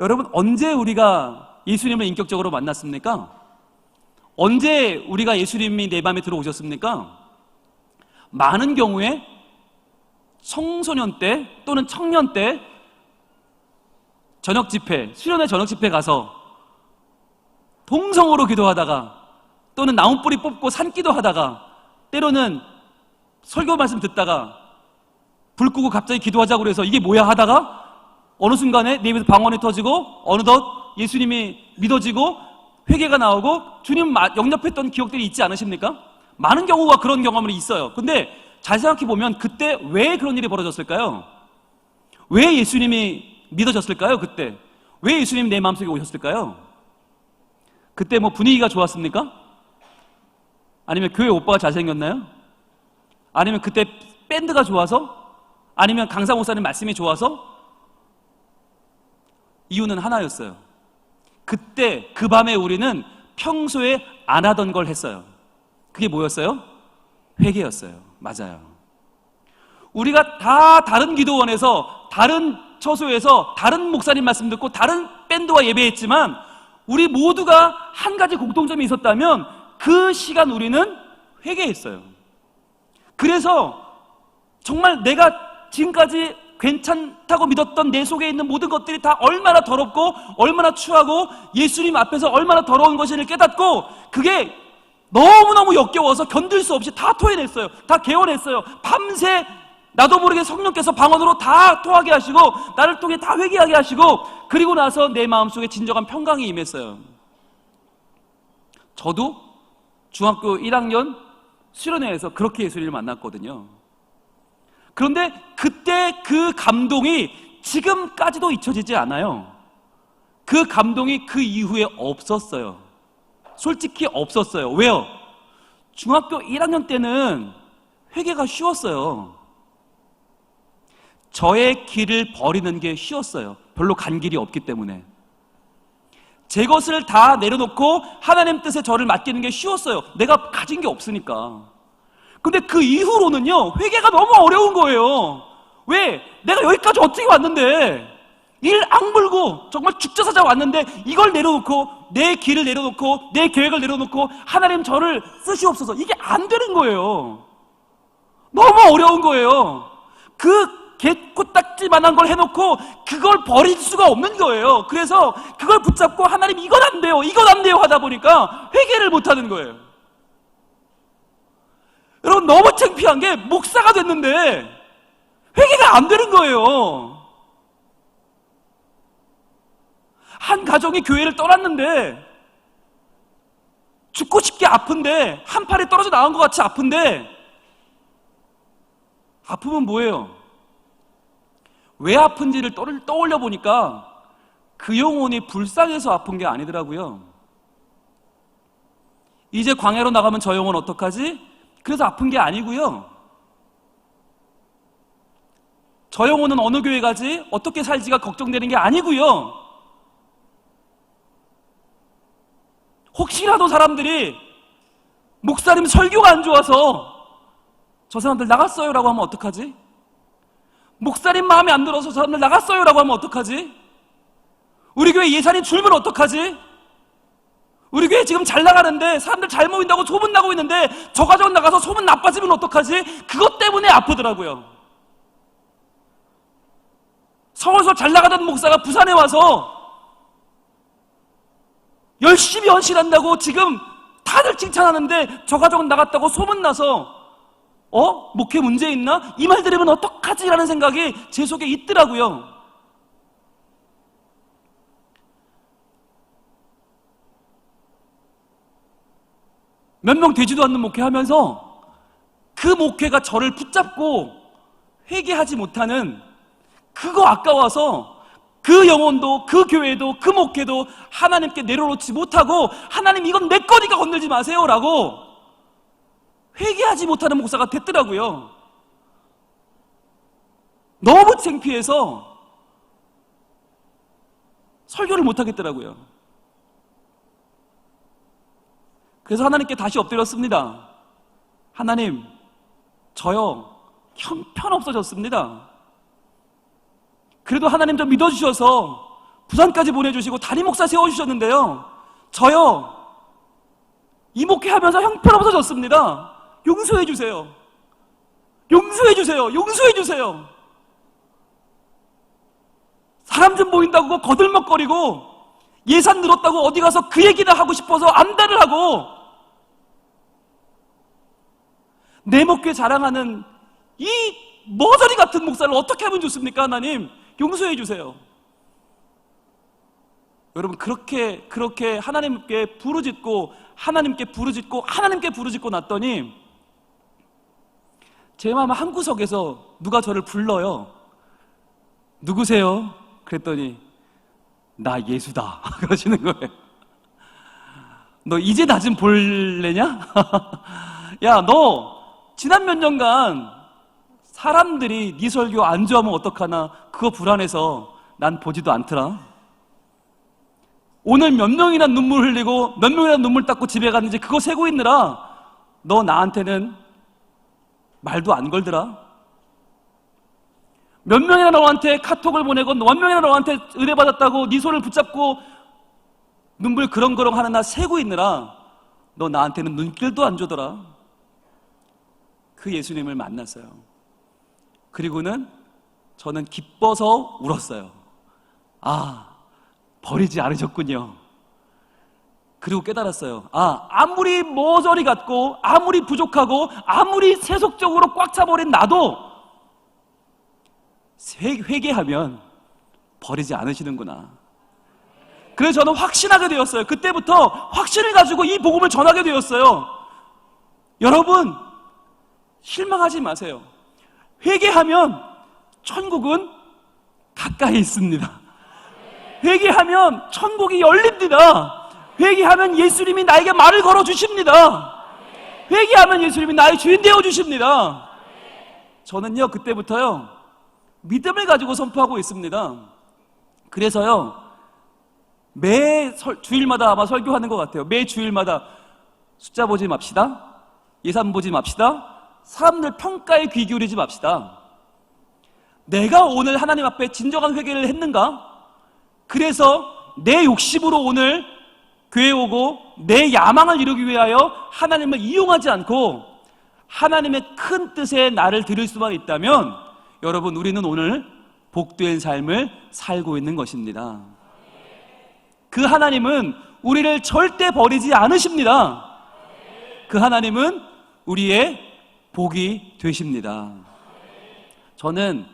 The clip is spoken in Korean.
여러분, 언제 우리가 예수님을 인격적으로 만났습니까? 언제 우리가 예수님이 내 마음에 들어오셨습니까? 많은 경우에 청소년 때 또는 청년 때 저녁 집회, 수련회 저녁 집회 가서 동성으로 기도하다가 또는 나무뿌리 뽑고 산기도 하다가 때로는 설교 말씀 듣다가 불 끄고 갑자기 기도하자고 그래서 이게 뭐야 하다가 어느 순간에 내 입에서 방언이 터지고 어느덧 예수님이 믿어지고 회개가 나오고 주님 마- 영접했던 기억들이 있지 않으십니까? 많은 경우가 그런 경험이 있어요. 근데 잘 생각해 보면 그때 왜 그런 일이 벌어졌을까요? 왜 예수님이 믿어졌을까요? 그때 왜 예수님 내 마음속에 오셨을까요? 그때 뭐 분위기가 좋았습니까? 아니면 교회 오빠가 잘생겼나요? 아니면 그때 밴드가 좋아서? 아니면 강사 목사님 말씀이 좋아서? 이유는 하나였어요. 그때 그 밤에 우리는 평소에 안 하던 걸 했어요. 그게 뭐였어요? 회개였어요. 맞아요. 우리가 다 다른 기도원에서 다른 처소에서 다른 목사님 말씀 듣고 다른 밴드와 예배했지만 우리 모두가 한 가지 공통점이 있었다면 그 시간 우리는 회개했어요. 그래서 정말 내가 지금까지 괜찮다고 믿었던 내 속에 있는 모든 것들이 다 얼마나 더럽고 얼마나 추하고 예수님 앞에서 얼마나 더러운 것인을 깨닫고 그게 너무너무 역겨워서 견딜 수 없이 다 토해냈어요. 다 개원했어요. 밤새 나도 모르게 성령께서 방언으로 다 토하게 하시고 나를 통해 다 회개하게 하시고 그리고 나서 내 마음속에 진정한 평강이 임했어요. 저도 중학교 1학년 수련회에서 그렇게 예수님을 만났거든요. 그런데 그때 그 감동이 지금까지도 잊혀지지 않아요. 그 감동이 그 이후에 없었어요. 솔직히 없었어요. 왜요? 중학교 1학년 때는 회개가 쉬웠어요. 저의 길을 버리는 게 쉬웠어요. 별로 간 길이 없기 때문에. 제 것을 다 내려놓고 하나님 뜻에 저를 맡기는 게 쉬웠어요. 내가 가진 게 없으니까. 근데 그 이후로는요, 회개가 너무 어려운 거예요. 왜? 내가 여기까지 어떻게 왔는데, 일 악물고, 정말 죽자 사자 왔는데, 이걸 내려놓고, 내 길을 내려놓고, 내 계획을 내려놓고, 하나님 저를 쓰시옵소서. 이게 안 되는 거예요. 너무 어려운 거예요. 그 개코딱지만한 걸 해놓고 그걸 버릴 수가 없는 거예요. 그래서 그걸 붙잡고 하나님 이건 안 돼요, 이건 안 돼요 하다 보니까 회개를 못 하는 거예요. 여러분 너무 창피한 게 목사가 됐는데 회개가 안 되는 거예요. 한 가정이 교회를 떠났는데 죽고 싶게 아픈데 한 팔이 떨어져 나온 것 같이 아픈데 아픔은 뭐예요? 왜 아픈지를 떠올- 떠올려 보니까 그 영혼이 불쌍해서 아픈 게 아니더라고요. 이제 광야로 나가면 저 영혼 어떡하지? 그래서 아픈 게 아니고요. 저 영혼은 어느 교회 가지? 어떻게 살지가 걱정되는 게 아니고요. 혹시라도 사람들이 목사님 설교가 안 좋아서 저 사람들 나갔어요라고 하면 어떡하지? 목사님 마음에 안 들어서 저 사람들 나갔어요라고 하면 어떡하지? 우리 교회 예산이 줄면 어떡하지? 우리 교회 지금 잘 나가는데 사람들 잘 모인다고 소문 나고 있는데 저 가정 나가서 소문 나빠지면 어떡하지? 그것 때문에 아프더라고요. 서울서 잘 나가던 목사가 부산에 와서 열심히 헌신한다고 지금 다들 칭찬하는데 저 가정은 나갔다고 소문나서 어? 목회 문제 있나? 이 말 들으면 어떡하지? 라는 생각이 제 속에 있더라고요. 몇 명 되지도 않는 목회 하면서 그 목회가 저를 붙잡고 회개하지 못하는 그거 아까워서 그 영혼도 그 교회도 그 목회도 하나님께 내려놓지 못하고 하나님 이건 내 거니까 건들지 마세요라고 회개하지 못하는 목사가 됐더라고요. 너무 창피해서 설교를 못 하겠더라고요. 그래서 하나님께 다시 엎드렸습니다. 하나님, 저요 형편 없어졌습니다. 그래도 하나님 좀 믿어주셔서 부산까지 보내주시고 담임 목사 세워주셨는데요. 저요, 이 목회 하면서 형편 없어졌습니다. 용서해주세요. 용서해주세요. 용서해주세요. 사람 좀 보인다고 거들먹거리고 예산 늘었다고 어디 가서 그 얘기나 하고 싶어서 안달을 하고 내 목회 자랑하는 이 머저리 같은 목사를 어떻게 하면 좋습니까 하나님? 용서해 주세요. 여러분 그렇게 그렇게 하나님께 부르짖고 하나님께 부르짖고 하나님께 부르짖고 났더니 제 마음 한 구석에서 누가 저를 불러요? 누구세요? 그랬더니 나 예수다. 그러시는 거예요. 너 이제 나 좀 볼래냐? 야 너 지난 몇 년간 사람들이 네 설교 안 좋아하면 어떡하나 그거 불안해서 난 보지도 않더라. 오늘 몇 명이나 눈물 흘리고 몇 명이나 눈물 닦고 집에 갔는지 그거 세고 있느라 너 나한테는 말도 안 걸더라. 몇 명이나 너한테 카톡을 보내고 몇 명이나 너한테 은혜 받았다고 네 손을 붙잡고 눈물 그렁그렁 하는 나 세고 있느라 너 나한테는 눈길도 안 주더라 그 예수님을 만났어요 그리고는 저는 기뻐서 울었어요 아 버리지 않으셨군요 그리고 깨달았어요 아 아무리 모조리 같고 아무리 부족하고 아무리 세속적으로 꽉 차버린 나도 회- 회개하면 버리지 않으시는구나. 그래서 저는 확신하게 되었어요. 그때부터 확신을 가지고 이 복음을 전하게 되었어요. 여러분, 실망하지 마세요. 회개하면 천국은 가까이 있습니다. 회개하면 천국이 열립니다. 회개하면 예수님이 나에게 말을 걸어 주십니다. 회개하면 예수님이 나의 주인 되어 주십니다. 저는요, 그때부터요, 믿음을 가지고 선포하고 있습니다. 그래서요, 매 설- 주일마다 아마 설교하는 것 같아요. 매 주일마다 숫자 보지 맙시다. 예산 보지 맙시다. 사람들 평가에 귀 기울이지 맙시다. 내가 오늘 하나님 앞에 진정한 회개를 했는가? 그래서 내 욕심으로 오늘 교회 오고 내 야망을 이루기 위하여 하나님을 이용하지 않고 하나님의 큰 뜻에 나를 들을 수만 있다면 여러분 우리는 오늘 복된 삶을 살고 있는 것입니다. 그 하나님은 우리를 절대 버리지 않으십니다. 그 하나님은 우리의 복이 되십니다. 저는